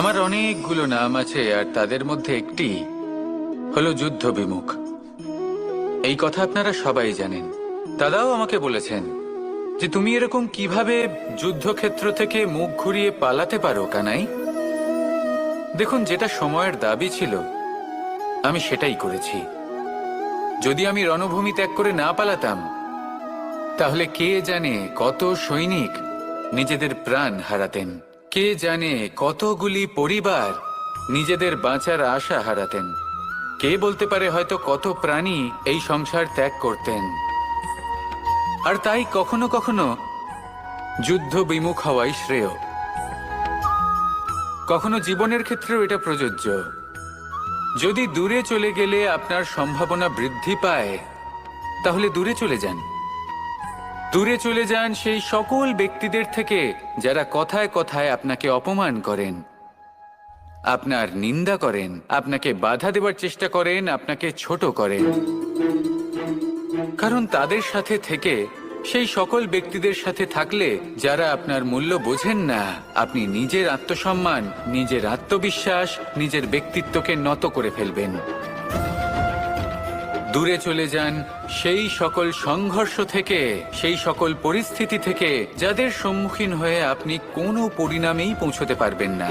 আমার অনেকগুলো নাম আছে, আর তাদের মধ্যে একটি হলো যুদ্ধ বিমুখ এই কথা আপনারা সবাই জানেন। দাদাও আমাকে বলেছেন যে, তুমি এরকম কীভাবে যুদ্ধক্ষেত্র থেকে মুখ ঘুরিয়ে পালাতে পারো, কানাই? দেখুন, যেটা সময়ের দাবি ছিল, আমি সেটাই করেছি। যদি আমি রণভূমি ত্যাগ করে না পালাতাম, তাহলে কে জানে কত সৈনিক নিজেদের প্রাণ হারাতেন। কে জানে কতগুলি পরিবার নিজেদের বাঁচার আশা হারাতেন। কে বলতে পারে হয়তো কত প্রাণী এই সংসার ত্যাগ করতেন। আর তাই কখনো কখনো যুদ্ধ বিমুখ হওয়াই শ্রেয়। কখনো জীবনের ক্ষেত্রেও এটা প্রযোজ্য। যদি দূরে চলে গেলে আপনার সম্ভাবনা বৃদ্ধি পায়, তাহলে দূরে চলে যান। দূরে চলে যান সেই সকল ব্যক্তিদের থেকে যারা কথায় কথায় আপনাকে অপমান করেন, আপনার নিন্দা করেন, আপনাকে বাধা দেবার চেষ্টা করেন, আপনাকে ছোট করেন। কারণ তাদের সাথে থেকে, সেই সকল ব্যক্তিদের সাথে থাকলে যারা আপনার মূল্য বোঝেন না, আপনি নিজের আত্মসম্মান, নিজের আত্মবিশ্বাস, নিজের ব্যক্তিত্বকে নত করে ফেলবেন। দূরে চলে যান সেই সকল সংঘর্ষ থেকে, সেই সকল পরিস্থিতি থেকে, যাদের সম্মুখীন হয়ে আপনি কোনো পরিণামেই পৌঁছতে পারবেন না।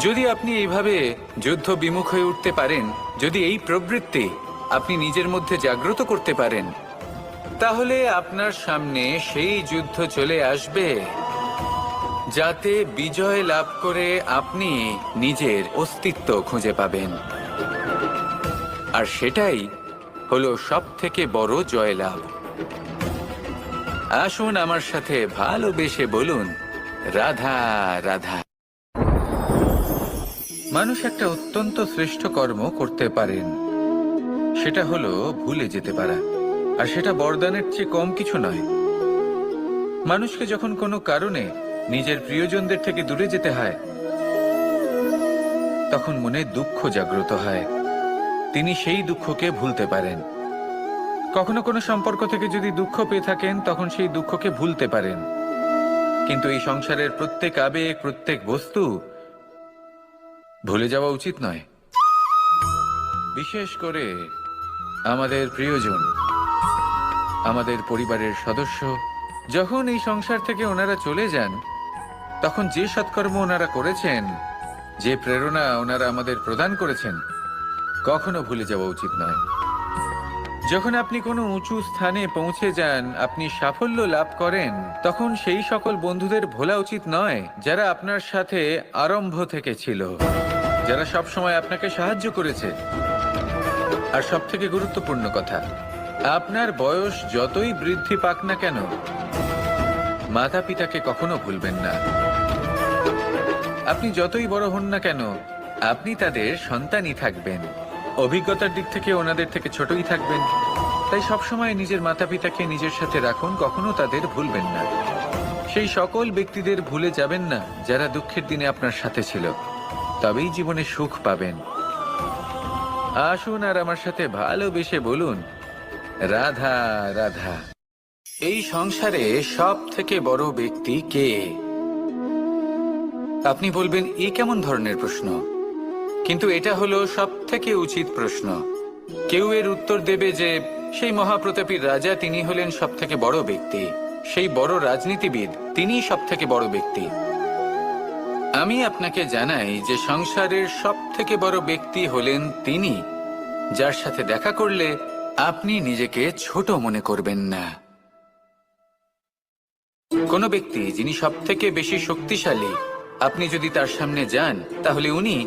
যদি আপনি এইভাবে যুদ্ধ বিমুখ হয়ে উঠতে পারেন, যদি এই প্রবৃত্তি আপনি নিজের মধ্যে জাগ্রত করতে পারেন, তাহলে আপনার সামনে সেই যুদ্ধ চলে আসবে, যাতে বিজয় লাভ করে আপনি নিজের অস্তিত্ব খুঁজে পাবেন। আর সেটাই হলো সব থেকে বড় জয়লাভ। আসুন আমার সাথে ভালোবেসে বলুন, রাধা রাধা। মানুষ একটা অত্যন্ত শ্রেষ্ঠ কর্ম করতে পারেন। সেটা হলো ভুলে যেতে পারা। আর সেটা বরদানের চেয়ে কম কিছু নয়। মানুষকে যখন কোনো কারণে নিজের প্রিয়জনদের থেকে দূরে যেতে হয়, তখন মনে দুঃখ জাগ্রত হয়। তিনি সেই দুঃখকে ভুলতে পারেন। কখনো কোনো সম্পর্ক থেকে যদি দুঃখ পেয়ে থাকেন, তখন সেই দুঃখকে ভুলতে পারেন। কিন্তু এই সংসারের প্রত্যেক আবেগ, প্রত্যেক বস্তু ভুলে যাওয়া উচিত নয়। বিশেষ করে আমাদের প্রিয়জন, আমাদের পরিবারের সদস্য, যখন এই সংসার থেকে ওনারা চলে যান, তখন যে সৎকর্ম ওনারা করেছেন, যে প্রেরণা ওনারা আমাদের প্রদান করেছেন কখনো ভুলে যাওয়া উচিত নয়। যখন আপনি কোনো উঁচু স্থানে পৌঁছে যান, আপনি সাফল্য লাভ করেন, তখন সেই সকল বন্ধুদের ভোলা উচিত নয়, যারা আপনার সাথে আরম্ভ থেকে ছিল, যারা সব সময় আপনাকে সাহায্য করেছে। আর সব থেকে গুরুত্বপূর্ণ কথা, আপনার বয়স যতই বৃদ্ধি পাক না কেন মাতা পিতাকে কখনো ভুলবেন না। আপনি যতই বড় হন না কেন, আপনি তাদের সন্তানই থাকবেন। অভিজ্ঞতার দিক থেকে ওনাদের থেকে ছোটই থাকবেন। তাই সবসময় নিজের মাতা পিতাকে নিজের সাথে রাখুন, কখনো তাদের ভুলবেন না। সেই সকল ব্যক্তিদের ভুলে যাবেন না যারা দুঃখের দিনে আপনার সাথে ছিল। তবেই জীবনে সুখ পাবেন। আসুন আর আমার সাথে ভালোবেসে বলুন, রাধা রাধা। এই সংসারে সব থেকে বড় ব্যক্তি কে? আপনি বলবেন, এ কেমন ধরনের প্রশ্ন? কিন্তু এটা হলো সব থেকে উচিত প্রশ্ন। কেউ এর উত্তর দেবে যে, সেই মহাপ্রতাপীর রাজা তিনি হলেন সব থেকে বড় ব্যক্তি। সেই বড় রাজনীতিবিদ তিনিই সব থেকে বড় ব্যক্তি। আমি আপনাকে জানাই যে সংসারের সব থেকে বড় ব্যক্তি হলেন তিনি, যার সাথে দেখা করলে আপনি নিজেকে ছোট মনে করবেন না। কোনো ব্যক্তি যিনি সব থেকে বেশি শক্তিশালী, আপনি যদি তার সামনে যান, তাহলে উনি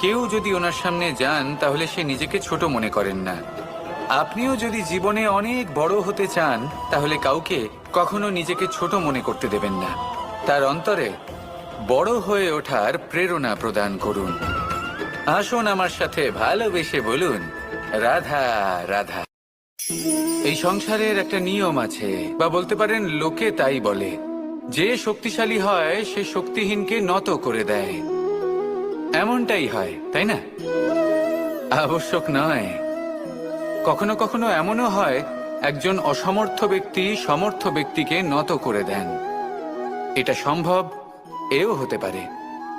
কেউ যদি ওনার সামনে যান, তাহলে সে নিজেকে ছোট মনে করেন না। আপনিও যদি জীবনে অনেক বড় হতে চান, তাহলে কাউকে কখনো নিজেকে ছোট মনে করতে দেবেন না। তার অন্তরে বড় হয়ে ওঠার প্রেরণা প্রদান করুন। আসুন আমার সাথে ভালোবেসে বলুন, রাধা রাধা। এই সংসারের একটা নিয়ম আছে, বা বলতে পারেন লোকে তাই বলে, যে শক্তিশালী হয়, সে শক্তিহীনকে নত করে দেয়। এমনটাই হয়, তাই না? আবশ্যক নয়। কখনো কখনো এমনও হয়, একজন অসমর্থ ব্যক্তি সমর্থ ব্যক্তিকে নত করে দেন। এটা সম্ভব, এও হতে পারে।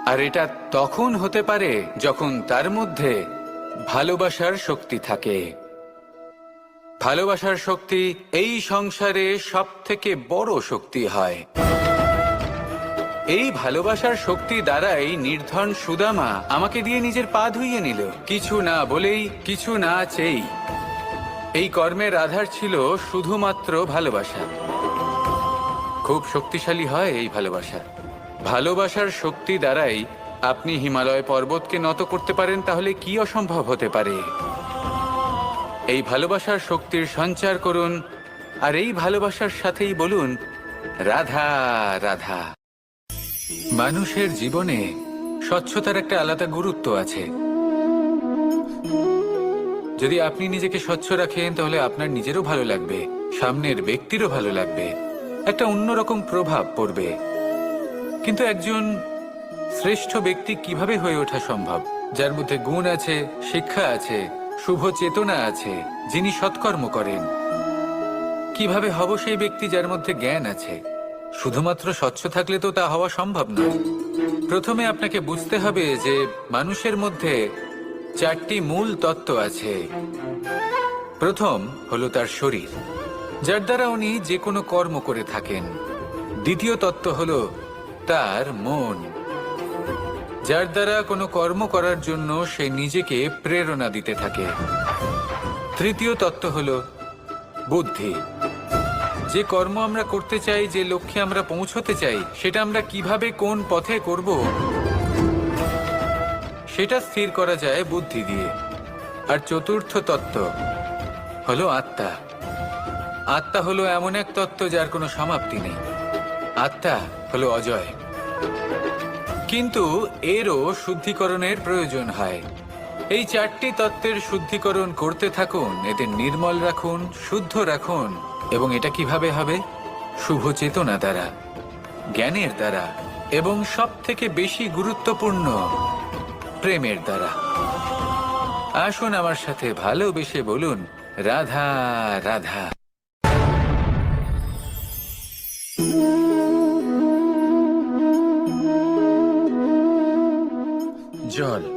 আর এটা তখন হতে পারে যখন তার মধ্যে ভালোবাসার শক্তি থাকে। ভালোবাসার শক্তি এই সংসারে সব থেকে বড় শক্তি হয়। এই ভালোবাসার শক্তি দ্বারাই নির্ধন সুদামা আমাকে দিয়ে নিজের পা ধুইয়ে নিল। কিছু না বলেই, কিছু না চেই এই কর্মের আধার ছিল শুধুমাত্র ভালোবাসা। খুব শক্তিশালী হয় এই ভালোবাসা। ভালোবাসার শক্তি দ্বারাই আপনি হিমালয় পর্বতকে নত করতে পারেন, তাহলে কি অসম্ভব হতে পারে? এই ভালোবাসার শক্তির সঞ্চার করুন, আর এই ভালোবাসার সাথেই বলুন, রাধা রাধা। মানুষের জীবনে স্বচ্ছতার একটা আলাদা গুরুত্ব আছে। যদি আপনি নিজেকে স্বচ্ছ রাখেন, তাহলে আপনার নিজেরও ভালো লাগবে, সামনের ব্যক্তিরও ভালো লাগবে, একটা অন্যরকম প্রভাব পড়বে। কিন্তু একজন শ্রেষ্ঠ ব্যক্তি কীভাবে হয়ে ওঠা সম্ভব? যার মধ্যে গুণ আছে, শিক্ষা আছে, শুভ চেতনা আছে, যিনি সৎকর্ম করেন, কীভাবে হব সেই ব্যক্তি যার মধ্যে জ্ঞান আছে? শুধুমাত্র স্বচ্ছ থাকলে তো তা হওয়া সম্ভব নয় প্রথমে আপনাকে বুঝতে হবে যে মানুষের মধ্যে চারটি মূল তত্ত্ব আছে। প্রথম হলো তার শরীর, যার দ্বারা উনি যে কোনো কর্ম করে থাকেন। দ্বিতীয় তত্ত্ব হল তার মন, যার দ্বারা কোনো কর্ম করার জন্য সে নিজেকে প্রেরণা দিতে থাকে। তৃতীয় তত্ত্ব হল বুদ্ধি যে কর্ম আমরা করতে চাই, যে লক্ষ্যে আমরা পৌঁছতে চাই, সেটা আমরা কীভাবে কোন পথে করব, সেটা স্থির করা যায় বুদ্ধি দিয়ে। আর চতুর্থ তত্ত্ব হলো আত্মা। আত্মা হলো এমন এক তত্ত্ব যার কোনো সমাপ্তি নেই। আত্মা হলো অজয়। কিন্তু এরও শুদ্ধিকরণের প্রয়োজন হয়। এই চারটি তত্ত্বের শুদ্ধিকরণ করতে থাকুন, এদের নির্মল রাখুন, শুদ্ধ রাখুন, এবং এটা কীভাবে হবে? শুভ চেতনা দ্বারা, জ্ঞানের দ্বারা, এবং সব থেকে বেশি গুরুত্বপূর্ণ, প্রেমের দ্বারা। আসুন আমার সাথে ভালোবেসে বলুন, রাধা রাধা। জল।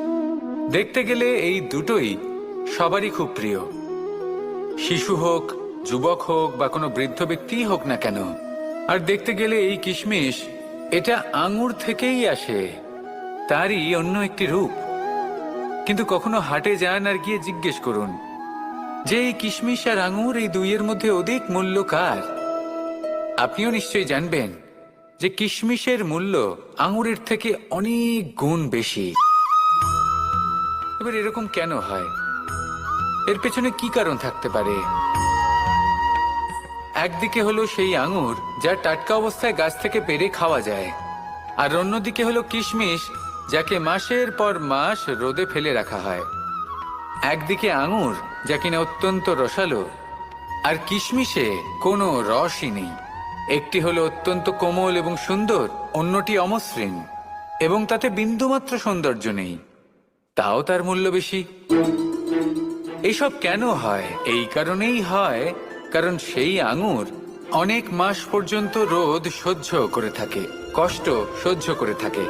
দেখতে গেলে এই দুটোই সবারই খুব প্রিয়। শিশু হোক, যুবক হোক, বা কোনো বৃদ্ধ ব্যক্তিই হোক না কেন, আর দেখতে গেলে এই কিশমিশ, এটা আঙুর থেকেই আসে, তারই অন্য একটি রূপ। কিন্তু কখনো হাটে যান আর গিয়ে জিজ্ঞেস করুন, যে এই কিশমিশ আর আঙুর এই দুইয়ের মধ্যে অধিক মূল্য কার? আপনিও নিশ্চয়ই জানবেন যে কিশমিশের মূল্য আঙুরের থেকে অনেক গুণ বেশি। এবার এরকম কেন হয়? এর পেছনে কি কারণ থাকতে পারে? একদিকে হলো সেই আঙুর, যা টাটকা অবস্থায় গাছ থেকে পেরে খাওয়া যায়। আর অন্যদিকে হলো কিশমিশ, যাকে মাসের পর মাস রোদে ফেলে রাখা হয়। একদিকে আঙুর, যা কিনা অত্যন্ত রসালো। আর কিশমিশে কোনো রসই নেই। একটি হলো অত্যন্ত কোমল এবং সুন্দর, অন্যটি অমসৃণ। এবং তাতে বিন্দুমাত্র সৌন্দর্য নেই। তাও তার মূল্য বেশি? এইসব কেন হয়? এই কারণেই হয়, কারণ সেই আঙুর অনেক মাস পর্যন্ত রোদ সহ্য করে থাকে, কষ্ট সহ্য করে থাকে।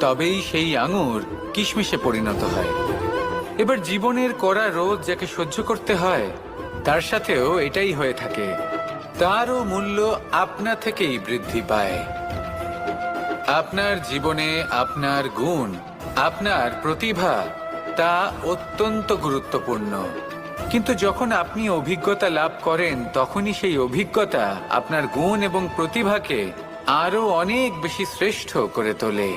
তবেই সেই আঙুর কিশমিশে পরিণত হয়। এবার জীবনের কড়া রোদ যাকে সহ্য করতে হয়, তার সাথেও এটাই হয়ে থাকে। তারও মূল্য আপনা থেকেই বৃদ্ধি পায়। আপনার জীবনে আপনার গুণ আপনার প্রতিভা তা অত্যন্ত গুরুত্বপূর্ণ। কিন্তু যখন আপনি অভিজ্ঞতা লাভ করেন, তখনই সেই অভিজ্ঞতা আপনার গুণ এবং প্রতিভাকে আরও অনেক বেশি শ্রেষ্ঠ করে তোলে।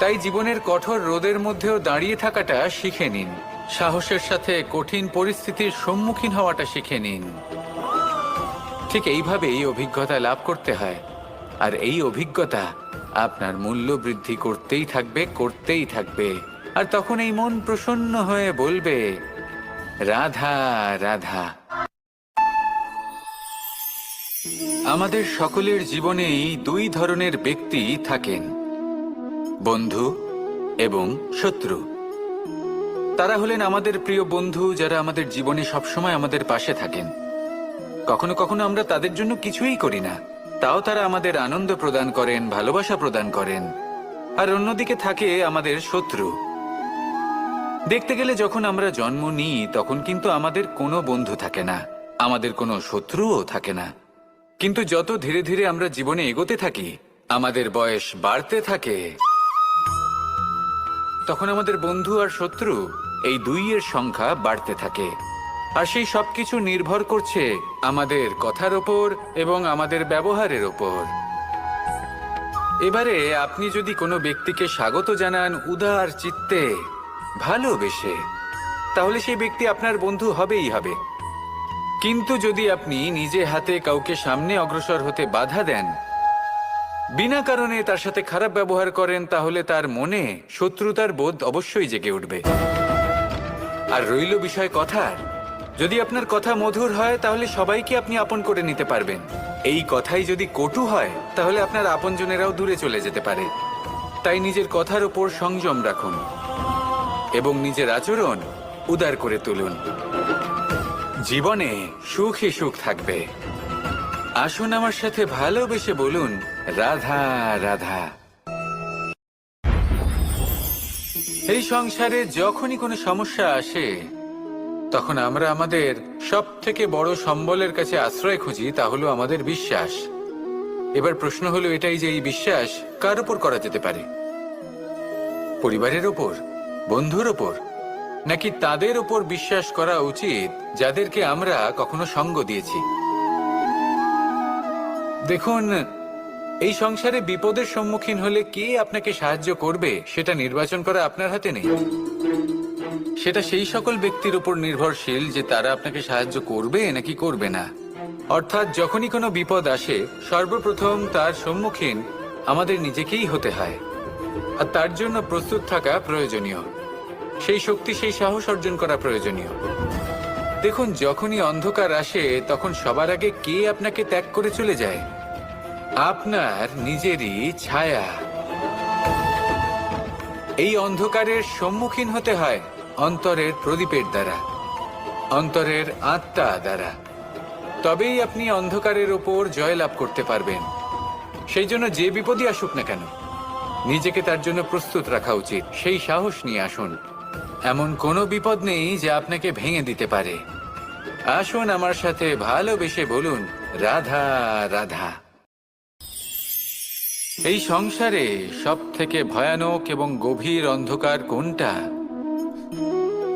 তাই জীবনের কঠোর রোদের মধ্যেও দাঁড়িয়ে থাকাটা শিখে নিন। সাহসের সাথে কঠিন পরিস্থিতির সম্মুখীন হওয়াটা শিখে নিন। ঠিক এইভাবেই অভিজ্ঞতা লাভ করতে হয়। আর এই অভিজ্ঞতা আপনার মূল্য বৃদ্ধি করতেই থাকবে করতেই থাকবে। আর তখন এই মন প্রসন্ন হয়ে বলবে, রাধা রাধা। আমাদের সকলের জীবনেই দুই ধরনের ব্যক্তি থাকেন, বন্ধু এবং শত্রু। তারা হলেন আমাদের প্রিয় বন্ধু যারা আমাদের জীবনে সবসময় আমাদের পাশে থাকেন। কখনো কখনো আমরা তাদের জন্য কিছুই করি না। তাও তারা আমাদের আনন্দ প্রদান করেন, ভালোবাসা প্রদান করেন। আর অন্যদিকে থাকে আমাদের শত্রু। দেখতে গেলে যখন আমরা জন্ম নিই, তখন কিন্তু আমাদের কোনো বন্ধু থাকে না। আমাদের কোনো শত্রুও থাকে না। কিন্তু যত ধীরে ধীরে আমরা জীবনে এগোতে থাকি, আমাদের বয়স বাড়তে থাকে। তখন আমাদের বন্ধু আর শত্রু এই দুইয়ের সংখ্যা বাড়তে থাকে। আর সেই সবকিছু নির্ভর করছে আমাদের কথার ওপর এবং আমাদের ব্যবহারের ওপর। এবারে আপনি যদি কোনো ব্যক্তিকে স্বাগত জানান উদার চিত্তে, ভালোবেসে, তাহলে সেই ব্যক্তি আপনার বন্ধু হবেই হবে। কিন্তু যদি আপনি নিজে হাতে কাউকে সামনে অগ্রসর হতে বাধা দেন, বিনা কারণে তার সাথে খারাপ ব্যবহার করেন, তাহলে তার মনে শত্রুতার বোধ অবশ্যই জেগে উঠবে। আর রইল বিষয় কথার যদি আপনার কথা মধুর হয়, তাহলে সবাইকে আপনি আপন করে নিতে পারবেন। এই কথাই যদি কটু হয়, তাহলে আপনার আপনজনেরাও দূরে চলে যেতে পারে। তাই নিজের কথার উপর সংযম রাখুন এবং নিজের আচরণ উদার করে তুলুন। জীবনে সুখে সুখ থাকবে। আসুন আমার সাথে ভালোবেসে বলুন, রাধা রাধা। এই সংসারে যখনই কোনো সমস্যা আসে তখন আমরা আমাদের সব থেকে বড় সম্বলের কাছে আশ্রয় খুঁজি, তা হলো আমাদের বিশ্বাস। এবার প্রশ্ন হলো এটাই যে এই বিশ্বাস কার উপর করা যেতে পারে? পরিবারের ওপর বন্ধুর ওপর নাকি তাদের ওপর বিশ্বাস করা উচিত যাদেরকে আমরা কখনো সঙ্গ দিয়েছি? দেখুন, এই সংসারে বিপদের সম্মুখীন হলে কে আপনাকে সাহায্য করবে সেটা নির্বাচন করা আপনার হাতে নেই। সেটা সেই সকল ব্যক্তির উপর নির্ভরশীল যে তারা আপনাকে সাহায্য করবে নাকি করবে না। অর্থাৎ যখনই কোনো বিপদ আসে, সর্বপ্রথম তার সম্মুখীন আমাদের নিজেকেই হতে হয়। আর তার জন্য প্রস্তুত থাকা প্রয়োজনীয়। সেই শক্তি, সেই সাহস অর্জন করা প্রয়োজনীয়। দেখুন, যখনই অন্ধকার আসে, তখন সবার আগে কে আপনাকে ত্যাগ করে চলে যায়? আপনার নিজেরই ছায়া। এই অন্ধকারের সম্মুখীন হতে হয়। অন্তরের প্রদীপের দ্বারা, অন্তরের আত্মা দ্বারা। তবেই আপনি অন্ধকারের ওপর জয়লাভ করতে পারবেন। সেই জন্য যে বিপদই আসুক না কেন, নিজেকে তার জন্য প্রস্তুত রাখা উচিত। সেই সাহস নিয়ে আসুন। এমন কোনো বিপদ নেই যে আপনাকে ভেঙে দিতে পারে। আসুন আমার সাথে ভালোবেসে বলুন, রাধা রাধা। এই সংসারে সব থেকে ভয়ানক এবং গভীর অন্ধকার কোনটা?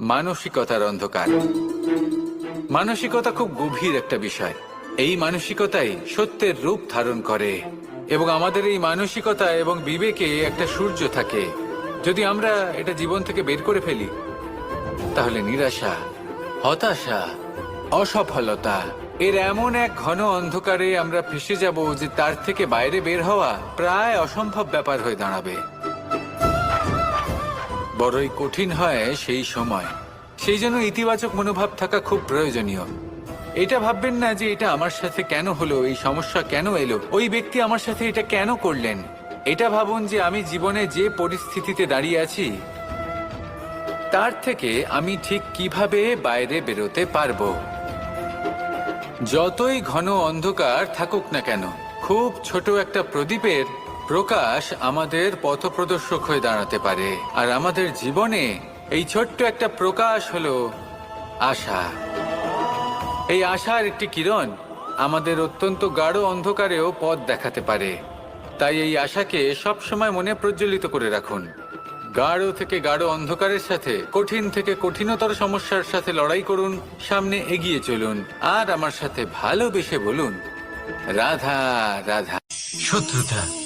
মানসিকতার অন্ধকার। মানসিকতা খুব গভীর একটা বিষয়। এই মানসিকতাই সত্যের রূপ ধারণ করে এবং আমাদের এই মানসিকতা এবং বিবেকে একটা সূর্য থাকে। যদি আমরা এটা জীবন থেকে বের করে ফেলি, তাহলে নিরাশা, হতাশা, অসফলতা, এর এমন এক ঘন অন্ধকারে আমরা ফেসে যাব যে তার থেকে বাইরে বের হওয়া প্রায় অসম্ভব ব্যাপার হয়ে দাঁড়াবে। বড়ই কঠিন হয় সেই সময়। সেই জন্য ইতিবাচক মনোভাব থাকা খুব প্রয়োজনীয়। এটা ভাববেন না যে এটা আমার সাথে কেন হলো, এই সমস্যা কেন এলো, ওই ব্যক্তি আমার সাথে এটা কেন করলেন? এটা ভাবুন যে আমি জীবনে যে পরিস্থিতিতে দাঁড়িয়ে আছি, তার থেকে আমি ঠিক কীভাবে বাইরে বেরোতে পারব? যতই ঘন অন্ধকার থাকুক না কেন, খুব ছোট একটা প্রদীপের প্রকাশ আমাদের পথপ্রদর্শক হয়ে দাঁড়াতে পারে। আর আমাদের জীবনে এই ছোট্ট একটা প্রকাশ হলো আশা। এই আশার একটি কিরণ আমাদের অত্যন্ত গাঢ় অন্ধকারেও পথ দেখাতে পারে। তাই এই আশাকে সবসময় মনে প্রজ্বলিত করে রাখুন। গাঢ় থেকে গাঢ় অন্ধকারের সাথে, কঠিন থেকে কঠিনতর সমস্যার সাথে লড়াই করুন, সামনে এগিয়ে চলুন, আর আমার সাথে ভালোবেসে বলুন, রাধা রাধা। শত্রুতা।